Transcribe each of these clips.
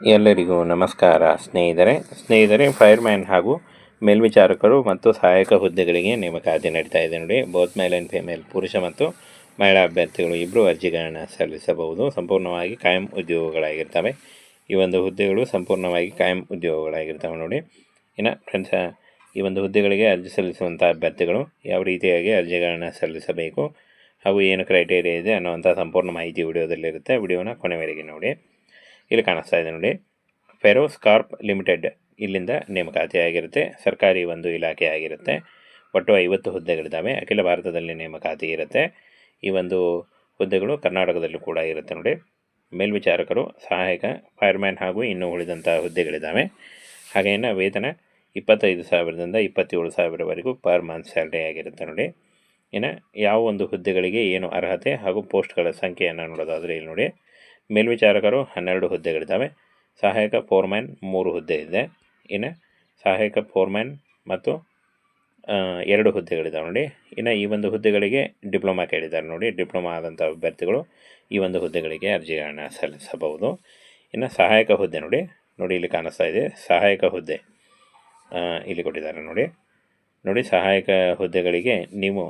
ಎಲ್ಲರಿಗೂ ನಮಸ್ಕಾರ. ಸ್ನೇಹಿತರೆ ಸ್ನೇಹಿತರೆ ಫೈರ್ಮ್ಯಾನ್ ಹಾಗೂ ಮೇಲ್ವಿಚಾರಕರು ಮತ್ತು ಸಹಾಯಕ ಹುದ್ದೆಗಳಿಗೆ ನೇಮಕಾತಿ ನಡೀತಾ ಇದೆ ನೋಡಿ. ಬೋತ್ ಮೇಲ್ ಆ್ಯಂಡ್ ಫಿಮೇಲ್ ಪುರುಷ ಮತ್ತು ಮಹಿಳಾ ಅಭ್ಯರ್ಥಿಗಳು ಇಬ್ಬರು ಅರ್ಜಿಗಳನ್ನು ಸಲ್ಲಿಸಬಹುದು. ಸಂಪೂರ್ಣವಾಗಿ ಕಾಯಂ ಉದ್ಯೋಗಗಳಾಗಿರ್ತವೆ. ಈ ಒಂದು ಹುದ್ದೆಗಳು ಸಂಪೂರ್ಣವಾಗಿ ಕಾಯಂ ಉದ್ಯೋಗಗಳಾಗಿರ್ತವೆ ನೋಡಿ. ಇನ್ನು ಫ್ರೆಂಡ್ಸ್ ಈ ಒಂದು ಹುದ್ದೆಗಳಿಗೆ ಅರ್ಜಿ ಸಲ್ಲಿಸುವಂಥ ಅಭ್ಯರ್ಥಿಗಳು ಯಾವ ರೀತಿಯಾಗಿ ಅರ್ಜಿಗಳನ್ನು ಸಲ್ಲಿಸಬೇಕು ಹಾಗೂ ಏನು ಕ್ರೈಟೇರಿಯಾ ಇದೆ ಅನ್ನುವಂಥ ಸಂಪೂರ್ಣ ಮಾಹಿತಿ ವಿಡಿಯೋದಲ್ಲಿರುತ್ತೆ ವಿಡಿಯೋನ ಕೊನೆವರೆಗೆ ನೋಡಿ. ಇಲ್ಲಿ ಕಾಣಿಸ್ತಾ ಇದೆ ನೋಡಿ. ಫೆರೋ ಸ್ಕಾರ್ಪ್ ಲಿಮಿಟೆಡ್ ಇಲ್ಲಿಂದ ನೇಮಕಾತಿ ಆಗಿರುತ್ತೆ ಸರ್ಕಾರಿ ಒಂದು ಇಲಾಖೆ ಆಗಿರುತ್ತೆ. ಒಟ್ಟು ಐವತ್ತು ಹುದ್ದೆಗಳಿದ್ದಾವೆ. ಅಖಿಲ ಭಾರತದಲ್ಲಿ ನೇಮಕಾತಿ ಇರುತ್ತೆ. ಈ ಒಂದು ಹುದ್ದೆಗಳು ಕರ್ನಾಟಕದಲ್ಲೂ ಕೂಡ ಇರುತ್ತೆ ನೋಡಿ. ಮೇಲ್ವಿಚಾರಕರು, ಸಹಾಯಕ, ಫೈರ್ಮ್ಯಾನ್ ಹಾಗೂ ಇನ್ನೂ ಉಳಿದಂಥ ಹುದ್ದೆಗಳಿದ್ದಾವೆ. ಹಾಗೆಯೇ ವೇತನ ಇಪ್ಪತ್ತೈದು ಸಾವಿರದಿಂದ ಇಪ್ಪತ್ತೇಳು ಸಾವಿರವರೆಗೂ ಪರ್ ಮಂತ್ ಸ್ಯಾಲ್ರಿ ಆಗಿರುತ್ತೆ ನೋಡಿ. ಇನ್ನು ಯಾವ ಒಂದು ಹುದ್ದೆಗಳಿಗೆ ಏನು ಅರ್ಹತೆ ಹಾಗೂ ಪೋಸ್ಟ್ಗಳ ಸಂಖ್ಯೆಯನ್ನು ನೋಡೋದಾದರೆ ಇಲ್ಲಿ ನೋಡಿ. ಮೇಲ್ವಿಚಾರಕರು ಹನ್ನೆರಡು ಹುದ್ದೆಗಳಿದ್ದಾವೆ. ಸಹಾಯಕ ಫೋರ್ಮ್ಯಾನ್ ಮೂರು ಹುದ್ದೆ ಇದೆ. ಇನ್ನು ಸಹಾಯಕ ಫೋರ್ಮ್ಯಾನ್ ಮತ್ತು ಎರಡು ಹುದ್ದೆಗಳಿದ್ದಾವೆ ನೋಡಿ. ಇನ್ನು ಈ ಒಂದು ಹುದ್ದೆಗಳಿಗೆ ಡಿಪ್ಲೊಮಾ ಕೇಳಿದ್ದಾರೆ ನೋಡಿ. ಡಿಪ್ಲೊಮಾ ಆದಂಥ ಅಭ್ಯರ್ಥಿಗಳು ಈ ಒಂದು ಹುದ್ದೆಗಳಿಗೆ ಅರ್ಜಿಗಳನ್ನು ಸಲ್ಲಿಸಬಹುದು. ಇನ್ನು ಸಹಾಯಕ ಹುದ್ದೆ ನೋಡಿ. ನೋಡಿ ಇಲ್ಲಿ ಕಾಣಿಸ್ತಾ ಇದೆ. ಸಹಾಯಕ ಹುದ್ದೆ ಇಲ್ಲಿ ಕೊಟ್ಟಿದ್ದಾರೆ ನೋಡಿ. ನೋಡಿ ಸಹಾಯಕ ಹುದ್ದೆಗಳಿಗೆ ನೀವು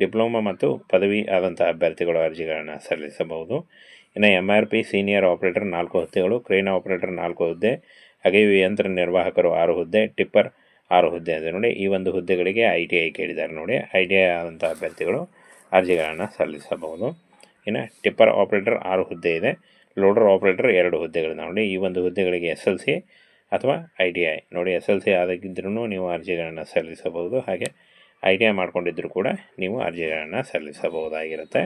ಡಿಪ್ಲೊಮಾ ಮತ್ತು ಪದವಿ ಆದಂಥ ಅಭ್ಯರ್ಥಿಗಳು ಅರ್ಜಿಗಳನ್ನು ಸಲ್ಲಿಸಬಹುದು. ಇನ್ನು M R P senior operator ನಾಲ್ಕು ಹುದ್ದೆಗಳು ಕ್ರೇನ್ ಆಪರೇಟರ್ ನಾಲ್ಕು ಹುದ್ದೆ ಹಾಗೆ ಯಂತ್ರ ನಿರ್ವಾಹಕರು ಆರು ಹುದ್ದೆ ಟಿಪ್ಪರ್ ಆರು ಹುದ್ದೆ ಇದೆ ನೋಡಿ ಈ ಒಂದು ಹುದ್ದೆಗಳಿಗೆ ಐ ಟಿ ಐ ಕೇಳಿದ್ದಾರೆ ನೋಡಿ. ಐ ಟಿ ಐ ಆದಂಥ ಅಭ್ಯರ್ಥಿಗಳು ಅರ್ಜಿಗಳನ್ನು ಸಲ್ಲಿಸಬಹುದು. ಇನ್ನು ಟಿಪ್ಪರ್ ಆಪರೇಟರ್ ಆರು ಹುದ್ದೆ ಇದೆ ಲೋಡರ್ ಆಪರೇಟರ್ ಎರಡು ಹುದ್ದೆಗಳಿದೆ ನೋಡಿ. ಈ ಒಂದು ಹುದ್ದೆಗಳಿಗೆ ಎಸ್ ಎಲ್ ಸಿ ಅಥವಾ ಐ ಟಿ ಐ ನೋಡಿ. ಎಸ್ ಎಲ್ ಸಿ ಆದಾಗಿದ್ದರೂ ನೀವು ಅರ್ಜಿಗಳನ್ನು ಸಲ್ಲಿಸಬಹುದು. ಹಾಗೆ ಐ ಟಿ ಐ ಮಾಡಿಕೊಂಡಿದ್ದರೂ ಕೂಡ ನೀವು ಅರ್ಜಿಗಳನ್ನು ಸಲ್ಲಿಸಬಹುದಾಗಿರುತ್ತೆ.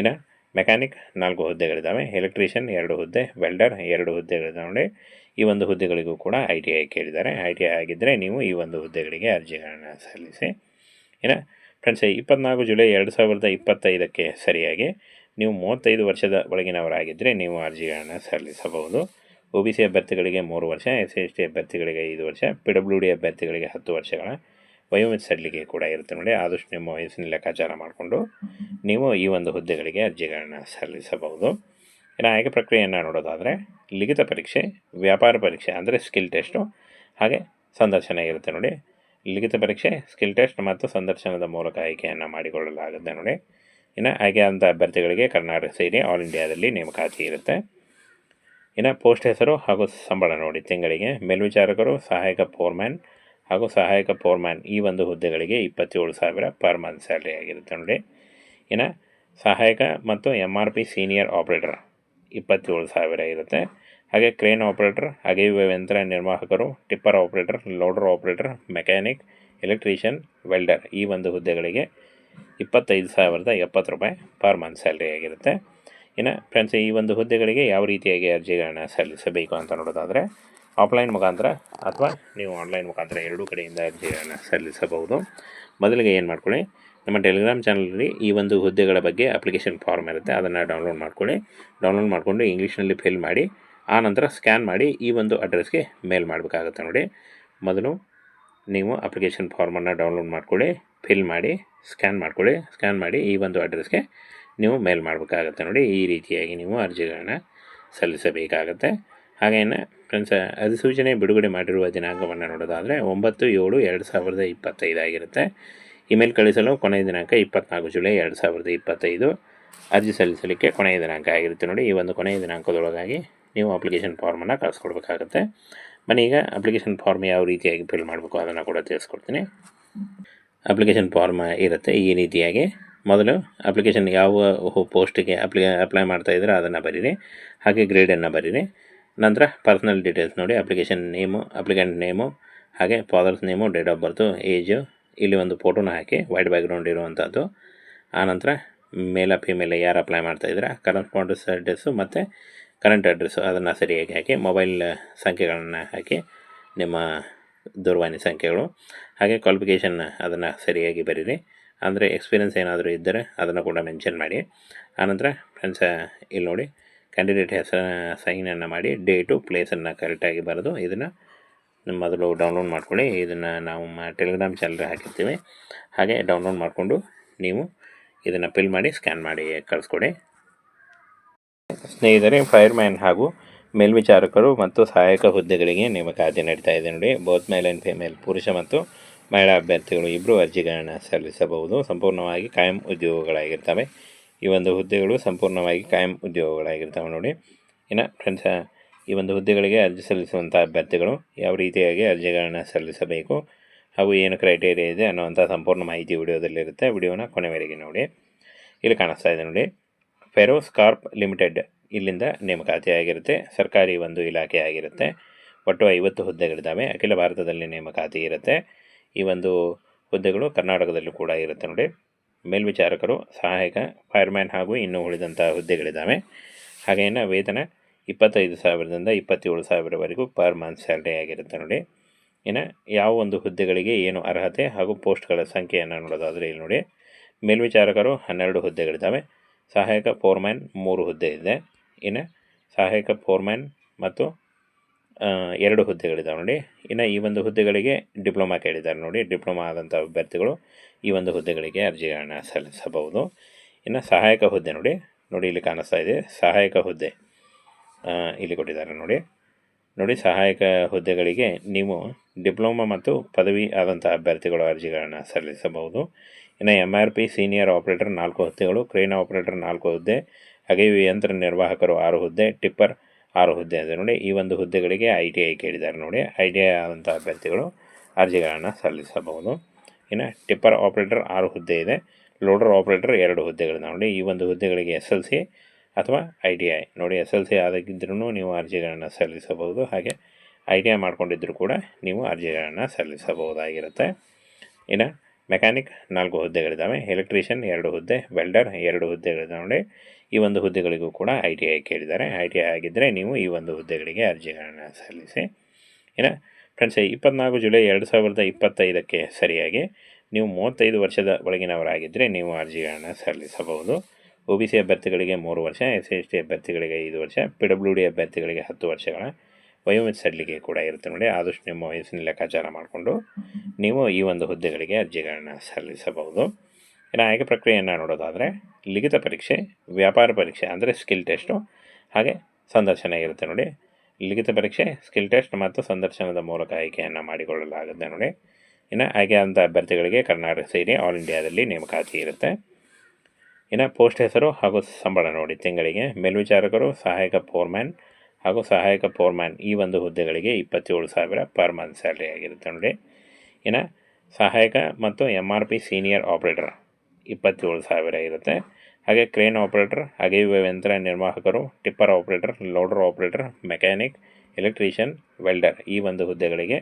ಇನ್ನು ಮೆಕ್ಯಾನಿಕ್ ನಾಲ್ಕು ಹುದ್ದೆಗಳಿದ್ದಾವೆ. ಎಲೆಕ್ಟ್ರಿಷಿಯನ್ ಎರಡು ಹುದ್ದೆ. ವೆಲ್ಡರ್ ಎರಡು ಹುದ್ದೆಗಳಿದ್ದಾವೆ ನೋಡಿ. ಈ ಒಂದು ಹುದ್ದೆಗಳಿಗೂ ಕೂಡ ಐ ಟಿ ಐ ಕೇಳಿದ್ದಾರೆ. ಐ ಟಿ ಐ ಆಗಿದ್ದರೆ ನೀವು ಈ ಒಂದು ಹುದ್ದೆಗಳಿಗೆ ಅರ್ಜಿಗಳನ್ನು ಸಲ್ಲಿಸಿ. ಏನ? ಫ್ರೆಂಡ್ಸ್ ಇಪ್ಪತ್ನಾಲ್ಕು ಜುಲೈ ಎರಡು ಸಾವಿರದ ಇಪ್ಪತ್ತೈದಕ್ಕೆ ಸರಿಯಾಗಿ ನೀವು ಮೂವತ್ತೈದು ವರ್ಷದ ಒಳಗಿನವರಾಗಿದ್ದರೆ ನೀವು ಅರ್ಜಿಗಳನ್ನು ಸಲ್ಲಿಸಬಹುದು. ಒ ಬಿ ಸಿ ಅಭ್ಯರ್ಥಿಗಳಿಗೆ ಮೂರು ವರ್ಷ ಎಸ್ ಸಿ ಎಸ್ ಟಿ ಅಭ್ಯರ್ಥಿಗಳಿಗೆ ಐದು ವರ್ಷ ಪಿ ಡಬ್ಲ್ಯೂ ಡಿ ಅಭ್ಯರ್ಥಿಗಳಿಗೆ ಹತ್ತು ವರ್ಷಗಳ ವಯೋಮಿತಿ ಸಡಿಲಿಕೆ ಕೂಡ ಇರುತ್ತೆ ನೋಡಿ. ಆದಷ್ಟು ನಿಮ್ಮ ವಯಸ್ಸಿನ ಲೆಕ್ಕಾಚಾರ ಮಾಡಿಕೊಂಡು ನೀವು ಈ ಒಂದು ಹುದ್ದೆಗಳಿಗೆ ಅರ್ಜಿಗಳನ್ನು ಸಲ್ಲಿಸಬಹುದು. ಇನ್ನು ಆಯ್ಕೆ ಪ್ರಕ್ರಿಯೆಯನ್ನು ನೋಡೋದಾದರೆ ಲಿಖಿತ ಪರೀಕ್ಷೆ, ವ್ಯಾಪಾರ ಪರೀಕ್ಷೆ ಅಂದರೆ ಸ್ಕಿಲ್ ಟೆಸ್ಟು ಹಾಗೆ ಸಂದರ್ಶನ ಇರುತ್ತೆ ನೋಡಿ. ಲಿಖಿತ ಪರೀಕ್ಷೆ ಸ್ಕಿಲ್ ಟೆಸ್ಟ್ ಮತ್ತು ಸಂದರ್ಶನದ ಮೂಲಕ ಆಯ್ಕೆಯನ್ನು ಮಾಡಿಕೊಳ್ಳಲಾಗುತ್ತೆ ನೋಡಿ. ಇನ್ನು ಆಯ್ಕೆಯಾದಂಥ ಅಭ್ಯರ್ಥಿಗಳಿಗೆ ಕರ್ನಾಟಕ ಸೇರಿ ಆಲ್ ಇಂಡಿಯಾದಲ್ಲಿ ನೇಮಕಾತಿ ಇರುತ್ತೆ. ಇನ್ನು ಪೋಸ್ಟ್ ಹೆಸರು ಹಾಗೂ ಸಂಬಳ ನೋಡಿ. ತಿಂಗಳಿಗೆ ಮೇಲ್ವಿಚಾರಕರು, ಸಹಾಯಕ ಫೋರ್ಮ್ಯಾನ್ ಹಾಗೂ ಸಹಾಯಕ ಫೋರ್ಮ್ಯಾನ್ ಈ ಒಂದು ಹುದ್ದೆಗಳಿಗೆ ಇಪ್ಪತ್ತೇಳು ಸಾವಿರ ಪರ್ ಮಂತ್ ಸ್ಯಾಲ್ರಿ ಆಗಿರುತ್ತೆ ನೋಡಿ. ಇನ್ನು ಸಹಾಯಕ ಮತ್ತು M R P senior operator ಇಪ್ಪತ್ತೇಳು ಸಾವಿರ ಇರುತ್ತೆ. ಹಾಗೆ ಕ್ರೇನ್ ಆಪ್ರೇಟರ್, ಹಾಗೆ ಯಂತ್ರ ನಿರ್ವಾಹಕರು, tipper operator, loader operator, mechanic, electrician, welder ಈ ಒಂದು ಹುದ್ದೆಗಳಿಗೆ ಇಪ್ಪತ್ತೈದು ಸಾವಿರದ ಎಪ್ಪತ್ತು ರೂಪಾಯಿ ಪರ್ ಮಂತ್ ಸ್ಯಾಲ್ರಿ ಆಗಿರುತ್ತೆ. ಇನ್ನು ಫ್ರೆಂಡ್ಸ್ ಈ ಒಂದು ಹುದ್ದೆಗಳಿಗೆ ಯಾವ ರೀತಿಯಾಗಿ ಅರ್ಜಿಗಳನ್ನು ಸಲ್ಲಿಸಬೇಕು ಅಂತ ನೋಡೋದಾದರೆ ಆಫ್ಲೈನ್ ಮುಖಾಂತರ ಅಥವಾ ನೀವು ಆನ್ಲೈನ್ ಮುಖಾಂತರ ಎರಡೂ ಕಡೆಯಿಂದ ಅರ್ಜಿಗಳನ್ನು ಸಲ್ಲಿಸಬಹುದು. ಮೊದಲಿಗೆ ಏನು ಮಾಡ್ಕೊಳ್ಳಿ, ನಮ್ಮ ಟೆಲಿಗ್ರಾಮ್ ಚಾನಲಲ್ಲಿ ಈ ಒಂದು ಹುದ್ದೆಗಳ ಬಗ್ಗೆ ಅಪ್ಲಿಕೇಶನ್ ಫಾರ್ಮ್ ಇರುತ್ತೆ, ಅದನ್ನು ಡೌನ್ಲೋಡ್ ಮಾಡ್ಕೊಳ್ಳಿ. ಡೌನ್ಲೋಡ್ ಮಾಡಿಕೊಂಡು ಇಂಗ್ಲೀಷ್ನಲ್ಲಿ ಫಿಲ್ ಮಾಡಿ, ಆ ನಂತರ ಸ್ಕ್ಯಾನ್ ಮಾಡಿ ಈ ಒಂದು ಅಡ್ರೆಸ್ಗೆ ಮೇಲ್ ಮಾಡಬೇಕಾಗುತ್ತೆ ನೋಡಿ. ಮೊದಲು ನೀವು ಅಪ್ಲಿಕೇಶನ್ ಫಾರ್ಮನ್ನು ಡೌನ್ಲೋಡ್ ಮಾಡ್ಕೊಳ್ಳಿ ಫಿಲ್ ಮಾಡಿ ಸ್ಕ್ಯಾನ್ ಮಾಡ್ಕೊಳ್ಳಿ. ಸ್ಕ್ಯಾನ್ ಮಾಡಿ ಈ ಒಂದು ಅಡ್ರೆಸ್ಗೆ ನೀವು ಮೇಲ್ ಮಾಡಬೇಕಾಗತ್ತೆ ನೋಡಿ. ಈ ರೀತಿಯಾಗಿ ನೀವು ಅರ್ಜಿಗಳನ್ನು ಸಲ್ಲಿಸಬೇಕಾಗತ್ತೆ. ಹಾಗೇನೆ ಫ್ರೆಂಡ್ಸ್ ಅಧಿಸೂಚನೆ ಬಿಡುಗಡೆ ಮಾಡಿರುವ ದಿನಾಂಕವನ್ನು ನೋಡೋದಾದರೆ ಒಂಬತ್ತು ಏಳು ಎರಡು ಸಾವಿರದ ಇಪ್ಪತ್ತೈದು ಆಗಿರುತ್ತೆ. ಇಮೇಲ್ ಕಳಿಸಲು ಕೊನೆಯ ದಿನಾಂಕ ಇಪ್ಪತ್ನಾಲ್ಕು ಜುಲೈ ಎರಡು ಸಾವಿರದ ಇಪ್ಪತ್ತೈದು. ಅರ್ಜಿ ಸಲ್ಲಿಸಲಿಕ್ಕೆ ಕೊನೆಯ ದಿನಾಂಕ ಆಗಿರುತ್ತೆ ನೋಡಿ. ಈ ಒಂದು ಕೊನೆಯ ದಿನಾಂಕದೊಳಗಾಗಿ ನೀವು ಅಪ್ಲಿಕೇಶನ್ ಫಾರ್ಮನ್ನು ಕಳಿಸ್ಕೊಡ್ಬೇಕಾಗುತ್ತೆ. ಬನ್ನಿ ಈಗ ಅಪ್ಲಿಕೇಶನ್ ಫಾರ್ಮ್ ಯಾವ ರೀತಿಯಾಗಿ ಫಿಲ್ ಮಾಡಬೇಕು ಅದನ್ನು ಕೂಡ ತಿಳಿಸ್ಕೊಡ್ತೀನಿ. ಅಪ್ಲಿಕೇಶನ್ ಫಾರ್ಮ್ ಇರುತ್ತೆ ಈ ರೀತಿಯಾಗಿ. ಮೊದಲು ಅಪ್ಲಿಕೇಶನ್ ಯಾವ ಪೋಸ್ಟಿಗೆ ಅಪ್ಲಿ ಅಪ್ಲೈ ಮಾಡ್ತಾ ಅದನ್ನು ಬರೀರಿ. ಹಾಗೆ ಗ್ರೇಡನ್ನು ಬರೀರಿ. ನಂತರ ಪರ್ಸ್ನಲ್ ಡೀಟೇಲ್ಸ್ ನೋಡಿ ಅಪ್ಲಿಕೇಶನ್ ನೇಮು ಅಪ್ಲಿಕೆಂಟ್ ನೇಮು ಹಾಗೆ father's name date of birth age ಇಲ್ಲಿ ಒಂದು ಫೋಟೋನ ಹಾಕಿ ವೈಟ್ ಬ್ಯಾಕ್ಗ್ರೌಂಡ್ ಇರುವಂಥದ್ದು ಆನಂತರ ಮೇಲ ಫಿಮೇಲ ಯಾರು ಅಪ್ಲೈ ಮಾಡ್ತಾ ಇದ್ರೆ ಕರೆಸ್ಪಾಂಡೆನ್ಸ್ ಅಡ್ರೆಸ್ಸು ಮತ್ತು ಕರೆಂಟ್ ಅಡ್ರೆಸ್ಸು ಅದನ್ನು ಸರಿಯಾಗಿ ಹಾಕಿ ಮೊಬೈಲ್ ಸಂಖ್ಯೆಗಳನ್ನು ಹಾಕಿ ನಿಮ್ಮ ದೂರವಾಣಿ ಸಂಖ್ಯೆಗಳು. ಹಾಗೆ ಕ್ವಾಲಿಫಿಕೇಷನ್ ಅದನ್ನು ಸರಿಯಾಗಿ ಬರೀರಿ. ಅಂದರೆ ಎಕ್ಸ್ಪೀರಿಯನ್ಸ್ ಏನಾದರೂ ಇದ್ದರೆ ಅದನ್ನು ಕೂಡ ಮೆನ್ಷನ್ ಮಾಡಿ. ಆನಂತರ ಫ್ರೆಂಡ್ಸ ಇಲ್ಲಿ ನೋಡಿ ಕ್ಯಾಂಡಿಡೇಟ್ ಹೆಸರ ಸೈನನ್ನು ಮಾಡಿ ಡೇಟು ಪ್ಲೇಸನ್ನು ಕರೆಕ್ಟಾಗಿ ಬರೆದು ಇದನ್ನು ಮೊದಲು ಡೌನ್ಲೋಡ್ ಮಾಡ್ಕೊಳ್ಳಿ. ಇದನ್ನು ನಾವು ಟೆಲಿಗ್ರಾಮ್ ಚಾನಲ್ ಹಾಕಿರ್ತೀವಿ. ಹಾಗೆ ಡೌನ್ಲೋಡ್ ಮಾಡಿಕೊಂಡು ನೀವು ಇದನ್ನು ಫಿಲ್ ಮಾಡಿ ಸ್ಕ್ಯಾನ್ ಮಾಡಿ ಕಳಿಸ್ಕೊಡಿ. ಸ್ನೇಹಿತರೆ ಫೈರ್ಮ್ಯಾನ್ ಹಾಗೂ ಮೇಲ್ವಿಚಾರಕರು ಮತ್ತು ಸಹಾಯಕ ಹುದ್ದೆಗಳಿಗೆ ನೇಮಕಾತಿ ನಡೀತಾ ಇದೆ ನೋಡಿ. ಬೋತ್ ಮೇಲ್ ಆ್ಯಂಡ್ ಫಿಮೇಲ್ ಪುರುಷ ಮತ್ತು ಮಹಿಳಾ ಅಭ್ಯರ್ಥಿಗಳು ಇಬ್ಬರು ಅರ್ಜಿಗಳನ್ನು ಸಲ್ಲಿಸಬಹುದು. ಸಂಪೂರ್ಣವಾಗಿ ಕಾಯಂ ಉದ್ಯೋಗಗಳಾಗಿರ್ತವೆ. ಈ ಒಂದು ಹುದ್ದೆಗಳು ಸಂಪೂರ್ಣವಾಗಿ ಕಾಯಂ ಉದ್ಯೋಗಗಳಾಗಿರ್ತವೆ ನೋಡಿ. ಇನ್ನು ಫ್ರೆಂಡ್ಸ್ ಈ ಒಂದು ಹುದ್ದೆಗಳಿಗೆ ಅರ್ಜಿ ಸಲ್ಲಿಸುವಂಥ ಅಭ್ಯರ್ಥಿಗಳು ಯಾವ ರೀತಿಯಾಗಿ ಅರ್ಜಿಗಳನ್ನು ಸಲ್ಲಿಸಬೇಕು, ಹಾಗೂ ಏನು ಕ್ರೈಟೇರಿಯಾ ಇದೆ ಅನ್ನುವಂಥ ಸಂಪೂರ್ಣ ಮಾಹಿತಿ ವಿಡಿಯೋದಲ್ಲಿರುತ್ತೆ. ವಿಡಿಯೋನ ಕೊನೆವರೆಗೆ ನೋಡಿ. ಇಲ್ಲಿ ಕಾಣಿಸ್ತಾ ಇದೆ ನೋಡಿ. ಫೆರೋಸ್ಕಾರ್ಪ್ ಲಿಮಿಟೆಡ್ ಇಲ್ಲಿಂದ ನೇಮಕಾತಿ ಆಗಿರುತ್ತೆ. ಸರ್ಕಾರಿ ಒಂದು ಇಲಾಖೆ ಆಗಿರುತ್ತೆ. ಒಟ್ಟು ಐವತ್ತು ಹುದ್ದೆಗಳಿದ್ದಾವೆ. ಅಖಿಲ ಭಾರತದಲ್ಲಿ ನೇಮಕಾತಿ ಇರುತ್ತೆ. ಈ ಒಂದು ಹುದ್ದೆಗಳು ಕರ್ನಾಟಕದಲ್ಲೂ ಕೂಡ ಇರುತ್ತೆ ನೋಡಿ. ಮೇಲ್ವಿಚಾರಕರು, ಸಹಾಯಕ, ಫೈರ್ಮ್ಯಾನ್ ಹಾಗೂ ಇನ್ನೂ ಉಳಿದಂಥ ಹುದ್ದೆಗಳಿದ್ದಾವೆ. ಹಾಗೇನ ವೇತನ ಇಪ್ಪತ್ತೈದು ಸಾವಿರದಿಂದ ಇಪ್ಪತ್ತೇಳು ಸಾವಿರವರೆಗೂ ಪರ್ ಮಂತ್ ಸ್ಯಾಲ್ರಿ ಆಗಿರುತ್ತೆ ನೋಡಿ. ಇನ್ನು ಯಾವ ಒಂದು ಹುದ್ದೆಗಳಿಗೆ ಏನು ಅರ್ಹತೆ ಹಾಗೂ ಪೋಸ್ಟ್ಗಳ ಸಂಖ್ಯೆಯನ್ನು ನೋಡೋದಾದರೆ ಇಲ್ಲಿ ನೋಡಿ. ಮೇಲ್ವಿಚಾರಕರು ಹನ್ನೆರಡು ಹುದ್ದೆಗಳಿದ್ದಾವೆ. ಸಹಾಯಕ ಫೋರ್ಮ್ಯಾನ್ ಮೂರು ಹುದ್ದೆ ಇದೆ. ಇನ್ನು ಸಹಾಯಕ ಫೋರ್ಮ್ಯಾನ್ ಮತ್ತು ಎರಡು ಹುದ್ದೆಗಳಿದ್ದಾವೆ ನೋಡಿ. ಇನ್ನು ಈ ಒಂದು ಹುದ್ದೆಗಳಿಗೆ ಡಿಪ್ಲೊಮಾ ಕೇಳಿದ್ದಾರೆ ನೋಡಿ. ಡಿಪ್ಲೊಮಾ ಆದಂಥ ಅಭ್ಯರ್ಥಿಗಳು ಈ ಒಂದು ಹುದ್ದೆಗಳಿಗೆ ಅರ್ಜಿಗಳನ್ನು ಸಲ್ಲಿಸಬಹುದು. ಇನ್ನು ಸಹಾಯಕ ಹುದ್ದೆ ನೋಡಿ. ನೋಡಿ ಇಲ್ಲಿ ಕಾಣಿಸ್ತಾ ಇದೆ. ಸಹಾಯಕ ಹುದ್ದೆ ಇಲ್ಲಿ ಕೊಟ್ಟಿದ್ದಾರೆ ನೋಡಿ. ನೋಡಿ ಸಹಾಯಕ ಹುದ್ದೆಗಳಿಗೆ ನೀವು ಡಿಪ್ಲೊಮಾ ಮತ್ತು ಪದವಿ ಆದಂಥ ಅಭ್ಯರ್ಥಿಗಳು ಅರ್ಜಿಗಳನ್ನು ಸಲ್ಲಿಸಬಹುದು. ಇನ್ನು M R P senior operator ನಾಲ್ಕು ಹುದ್ದೆಗಳು, ಕ್ರೇನ್ ಆಪರೇಟರ್ ನಾಲ್ಕು ಹುದ್ದೆ ಹಾಗೆ ಯಂತ್ರ ನಿರ್ವಾಹಕರು ಆರು ಹುದ್ದೆ, ಟಿಪ್ಪರ್ ಆರು ಹುದ್ದೆ ಇದೆ ನೋಡಿ. ಈ ಒಂದು ಹುದ್ದೆಗಳಿಗೆ ಐ ಟಿ ಐ ಕೇಳಿದ್ದಾರೆ ನೋಡಿ. ಐ ಟಿ ಐ ಆದಂಥ ಅಭ್ಯರ್ಥಿಗಳು ಅರ್ಜಿಗಳನ್ನು ಸಲ್ಲಿಸಬಹುದು. ಇನ್ನು ಟಿಪ್ಪರ್ ಆಪರೇಟರ್ ಆರು ಹುದ್ದೆ ಇದೆ. ಲೋಡರ್ ಆಪರೇಟರ್ ಎರಡು ಹುದ್ದೆಗಳಿದೆ ನೋಡಿ. ಈ ಒಂದು ಹುದ್ದೆಗಳಿಗೆ ಎಸ್ ಎಲ್ ಸಿ ಅಥವಾ ಐ ಟಿ ಐ ನೋಡಿ. ಎಸ್ ಎಲ್ ಸಿ ಆದಾಗಿದ್ರೂ ನೀವು ಅರ್ಜಿಗಳನ್ನು ಸಲ್ಲಿಸಬಹುದು. ಹಾಗೆ ಐ ಟಿ ಐ ಮಾಡ್ಕೊಂಡಿದ್ದರೂ ಕೂಡ ನೀವು ಅರ್ಜಿಗಳನ್ನು ಸಲ್ಲಿಸಬಹುದಾಗಿರುತ್ತೆ. ಇನ್ನು ಮೆಕ್ಯಾನಿಕ್ ನಾಲ್ಕು ಹುದ್ದೆಗಳಿದ್ದಾವೆ. ಎಲೆಕ್ಟ್ರಿಷಿಯನ್ ಎರಡು ಹುದ್ದೆ. ವೆಲ್ಡರ್ ಎರಡು ಹುದ್ದೆಗಳಿದ್ದಾವೆ ನೋಡಿ. ಈ ಒಂದು ಹುದ್ದೆಗಳಿಗೂ ಕೂಡ ಐ ಟಿ ಐ ಕೇಳಿದ್ದಾರೆ. ಐ ಟಿ ಐ ಆಗಿದ್ದರೆ ನೀವು ಈ ಒಂದು ಹುದ್ದೆಗಳಿಗೆ ಅರ್ಜಿಗಳನ್ನು ಸಲ್ಲಿಸಿ. ಏನ? ಫ್ರೆಂಡ್ಸ್ ಇಪ್ಪತ್ನಾಲ್ಕು ಜುಲೈ ಎರಡು ಸಾವಿರದ ಇಪ್ಪತ್ತೈದಕ್ಕೆ ಸರಿಯಾಗಿ ನೀವು ಮೂವತ್ತೈದು ವರ್ಷದ ಒಳಗಿನವರಾಗಿದ್ದರೆ ನೀವು ಅರ್ಜಿಗಳನ್ನು ಸಲ್ಲಿಸಬಹುದು. ಒ ಬಿ ಸಿ ಅಭ್ಯರ್ಥಿಗಳಿಗೆ ಮೂರು ವರ್ಷ ಎಸ್ ಸಿ ಎಸ್ ಟಿ ಅಭ್ಯರ್ಥಿಗಳಿಗೆ ಐದು ವರ್ಷ ಪಿ ಡಬ್ಲ್ಯೂ ಡಿ ಅಭ್ಯರ್ಥಿಗಳಿಗೆ ಹತ್ತು ವರ್ಷಗಳ ವಯೋಮಿತಿ ಸಡಿಲಿಕೆ ಕೂಡ ಇರುತ್ತೆ ನೋಡಿ. ಆದಷ್ಟು ನಿಮ್ಮ ವಯಸ್ಸಿನ ಲೆಕ್ಕಾಚಾರ ಮಾಡಿಕೊಂಡು ನೀವು ಈ ಒಂದು ಹುದ್ದೆಗಳಿಗೆ ಅರ್ಜಿಗಳನ್ನು ಸಲ್ಲಿಸಬಹುದು. ಇನ್ನು ಆಯ್ಕೆ ಪ್ರಕ್ರಿಯೆಯನ್ನು ನೋಡೋದಾದರೆ ಲಿಖಿತ ಪರೀಕ್ಷೆ, ವ್ಯಾಪಾರ ಪರೀಕ್ಷೆ ಅಂದರೆ ಸ್ಕಿಲ್ ಟೆಸ್ಟು. ಹಾಗೆ ಸಂದರ್ಶನ ಇರುತ್ತೆ ನೋಡಿ. ಲಿಖಿತ ಪರೀಕ್ಷೆ, ಸ್ಕಿಲ್ ಟೆಸ್ಟ್ ಮತ್ತು ಸಂದರ್ಶನದ ಮೂಲಕ ಆಯ್ಕೆಯನ್ನು ಮಾಡಿಕೊಳ್ಳಲಾಗುತ್ತೆ ನೋಡಿ. ಇನ್ನು ಆಯ್ಕೆಯಾದಂಥ ಅಭ್ಯರ್ಥಿಗಳಿಗೆ ಕರ್ನಾಟಕ ಸೇರಿ ಆಲ್ ಇಂಡಿಯಾದಲ್ಲಿ ನೇಮಕಾತಿ ಇರುತ್ತೆ. ಇನ್ನು ಪೋಸ್ಟ್ ಹೆಸರು ಹಾಗೂ ಸಂಬಳ ನೋಡಿ. ತಿಂಗಳಿಗೆ ಮೇಲ್ವಿಚಾರಕರು, ಸಹಾಯಕ ಫೋರ್ಮ್ಯಾನ್ ಹಾಗೂ ಸಹಾಯಕ ಪೋರ್ಮ್ಯಾನ್ ಈ ಒಂದು ಹುದ್ದೆಗಳಿಗೆ ಇಪ್ಪತ್ತೇಳು ಸಾವಿರ ಪರ್ ಮಂತ್ ಸ್ಯಾಲ್ರಿ ಆಗಿರುತ್ತೆ ನೋಡಿ. ಇನ್ನು ಸಹಾಯಕ ಮತ್ತು M R P senior operator ಇಪ್ಪತ್ತೇಳು ಸಾವಿರ ಇರುತ್ತೆ. ಹಾಗೆ ಕ್ರೇನ್ ಆಪ್ರೇಟರ್, ಹಾಗೆ ಯಂತ್ರ ನಿರ್ವಾಹಕರು, tipper operator, loader operator, mechanic, electrician, welder ಈ ಒಂದು ಹುದ್ದೆಗಳಿಗೆ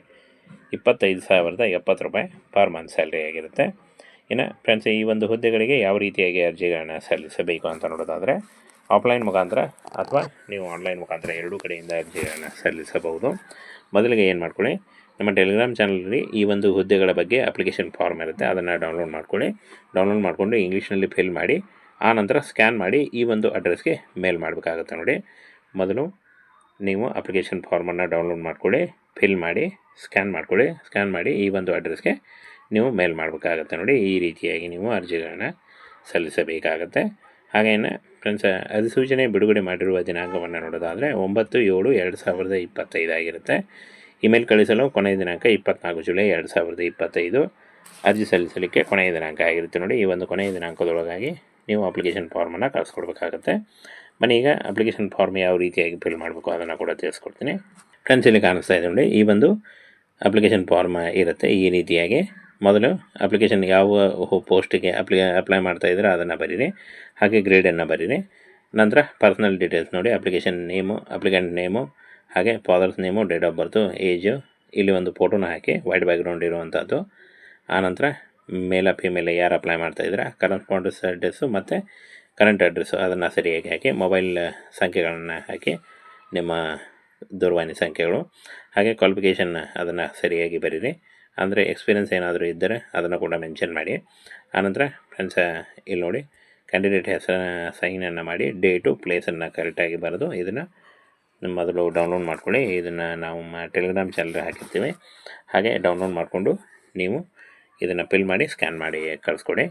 ಇಪ್ಪತ್ತೈದು ಸಾವಿರದ ಎಪ್ಪತ್ತು ರೂಪಾಯಿ ಪರ್ ಮಂತ್ ಸ್ಯಾಲ್ರಿ ಆಗಿರುತ್ತೆ. ಇನ್ನು ಫ್ರೆಂಡ್ಸ್ ಈ ಒಂದು ಹುದ್ದೆಗಳಿಗೆ ಯಾವ ರೀತಿಯಾಗಿ ಅರ್ಜಿಗಳನ್ನು ಸಲ್ಲಿಸಬೇಕು ಅಂತ ನೋಡೋದಾದರೆ ಆಫ್ಲೈನ್ ಮುಖಾಂತರ ಅಥವಾ ನೀವು ಆನ್ಲೈನ್ ಮುಖಾಂತರ ಎರಡೂ ಕಡೆಯಿಂದ ಅರ್ಜಿಗಳನ್ನು ಸಲ್ಲಿಸಬಹುದು. ಮೊದಲಿಗೆ ಏನು ಮಾಡ್ಕೊಳ್ಳಿ, ನಮ್ಮ ಟೆಲಿಗ್ರಾಮ್ ಚಾನಲಲ್ಲಿ ಈ ಒಂದು ಹುದ್ದೆಗಳ ಬಗ್ಗೆ ಅಪ್ಲಿಕೇಶನ್ ಫಾರ್ಮ್ ಇರುತ್ತೆ, ಅದನ್ನು ಡೌನ್ಲೋಡ್ ಮಾಡ್ಕೊಳ್ಳಿ. ಡೌನ್ಲೋಡ್ ಮಾಡಿಕೊಂಡು ಇಂಗ್ಲೀಷ್ನಲ್ಲಿ ಫಿಲ್ ಮಾಡಿ, ಆ ನಂತರ ಸ್ಕ್ಯಾನ್ ಮಾಡಿ ಈ ಒಂದು ಅಡ್ರೆಸ್ಗೆ ಮೇಲ್ ಮಾಡಬೇಕಾಗುತ್ತೆ ನೋಡಿ. ಮೊದಲು ನೀವು ಅಪ್ಲಿಕೇಶನ್ ಫಾರ್ಮನ್ನು ಡೌನ್ಲೋಡ್ ಮಾಡಿಕೊಳ್ಳಿ ಫಿಲ್ ಮಾಡಿ ಸ್ಕ್ಯಾನ್ ಮಾಡಿಕೊಳ್ಳಿ. ಸ್ಕ್ಯಾನ್ ಮಾಡಿ ಈ ಒಂದು ಅಡ್ರೆಸ್ಗೆ ನೀವು ಮೇಲ್ ಮಾಡಬೇಕಾಗತ್ತೆ ನೋಡಿ. ಈ ರೀತಿಯಾಗಿ ನೀವು ಅರ್ಜಿಗಳನ್ನು ಸಲ್ಲಿಸಬೇಕಾಗತ್ತೆ. ಹಾಗೇನೆ ಫ್ರೆಂಡ್ಸ್ ಅಧಿಸೂಚನೆ ಬಿಡುಗಡೆ ಮಾಡಿರುವ ದಿನಾಂಕವನ್ನು ನೋಡೋದಾದರೆ ಒಂಬತ್ತು ಏಳು ಎರಡು ಸಾವಿರದ ಇಪ್ಪತ್ತೈದಾಗಿರುತ್ತೆ ಇಮೇಲ್ ಕಳಿಸಲು ಕೊನೆಯ ದಿನಾಂಕ ಇಪ್ಪತ್ನಾಲ್ಕು ಜುಲೈ ಎರಡು ಸಾವಿರದ ಇಪ್ಪತ್ತೈದು. ಅರ್ಜಿ ಸಲ್ಲಿಸಲಿಕ್ಕೆ ಕೊನೆಯ ದಿನಾಂಕ ಆಗಿರುತ್ತೆ ನೋಡಿ. ಈ ಒಂದು ಕೊನೆಯ ದಿನಾಂಕದೊಳಗಾಗಿ ನೀವು ಅಪ್ಲಿಕೇಶನ್ ಫಾರ್ಮನ್ನು ಕಳಿಸ್ಕೊಡ್ಬೇಕಾಗತ್ತೆ. ಬನ್ನಿ, ಈಗ ಅಪ್ಲಿಕೇಶನ್ ಫಾರ್ಮ್ ಯಾವ ರೀತಿಯಾಗಿ ಫಿಲ್ ಮಾಡಬೇಕು ಅದನ್ನು ಕೂಡ ತಿಳಿಸ್ಕೊಡ್ತೀನಿ. ಫ್ರೆಂಡ್ಸ್ ಇಲ್ಲಿ ಕಾಣಿಸ್ತಾ ಇದೆ ನೋಡಿ. ಈ ಒಂದು ಅಪ್ಲಿಕೇಶನ್ ಫಾರ್ಮ್ ಇರುತ್ತೆ. ಈ ರೀತಿಯಾಗಿ ಮೊದಲು ಅಪ್ಲಿಕೇಶನ್ ಯಾವ ಪೋಸ್ಟಿಗೆ ಅಪ್ಲಿ ಅಪ್ಲೈ ಮಾಡ್ತಾ ಇದ್ದೀರಾ ಅದನ್ನು ಬರೀರಿ. ಹಾಗೆ ಗ್ರೇಡನ್ನು ಬರೀರಿ. ನಂತರ ಪರ್ಸ್ನಲ್ ಡೀಟೇಲ್ಸ್ ನೋಡಿ ಅಪ್ಲಿಕೇಶನ್ ನೇಮು ಅಪ್ಲಿಕೆಂಟ್ ನೇಮು ಹಾಗೆ father's name date of birth age ಇಲ್ಲಿ ಒಂದು ಫೋಟೋನ ಹಾಕಿ ವೈಟ್ ಬ್ಯಾಕ್ಗ್ರೌಂಡ್ ಇರುವಂಥದ್ದು ಆನಂತರ ಮೇಲ ಫಿಮೇಲ ಯಾರು ಅಪ್ಲೈ ಮಾಡ್ತಾ ಇದ್ದೀರಾ ಕರೆಸ್ಪಾಂಡೆನ್ಸ್ ಅಡ್ರೆಸ್ಸು ಮತ್ತು ಕರೆಂಟ್ ಅಡ್ರೆಸ್ಸು ಅದನ್ನು ಸರಿಯಾಗಿ ಹಾಕಿ ಮೊಬೈಲ್ ಸಂಖ್ಯೆಗಳನ್ನು ಹಾಕಿ ನಿಮ್ಮ ದೂರವಾಣಿ ಸಂಖ್ಯೆಗಳು. ಹಾಗೆ ಕ್ವಾಲಿಫಿಕೇಷನ್ ಅದನ್ನು ಸರಿಯಾಗಿ ಬರೀರಿ. ಅಂದರೆ ಎಕ್ಸ್ಪೀರಿಯೆನ್ಸ್ ಏನಾದರೂ ಇದ್ದರೆ ಅದನ್ನು ಕೂಡ ಮೆನ್ಷನ್ ಮಾಡಿ. ಆನಂತರ ಫ್ರೆಂಡ್ಸ ಇಲ್ಲಿ ನೋಡಿ ಕ್ಯಾಂಡಿಡೇಟ್ ಹೆಸರ ಸೈನನ್ನು ಮಾಡಿ ಡೇಟು ಪ್ಲೇಸನ್ನು ಕರೆಕ್ಟಾಗಿ ಬರೆದು ಇದನ್ನು ಮೊದಲು ಡೌನ್ಲೋಡ್ ಮಾಡ್ಕೊಳ್ಳಿ. ಇದನ್ನು ನಾವು ಟೆಲಿಗ್ರಾಮ್ ಚಾನಲ್ ಹಾಕಿರ್ತೀವಿ. ಹಾಗೆ ಡೌನ್ಲೋಡ್ ಮಾಡಿಕೊಂಡು ನೀವು ಇದನ್ನು ಫಿಲ್ ಮಾಡಿ ಸ್ಕ್ಯಾನ್ ಮಾಡಿ ಕಳಿಸ್ಕೊಡಿ.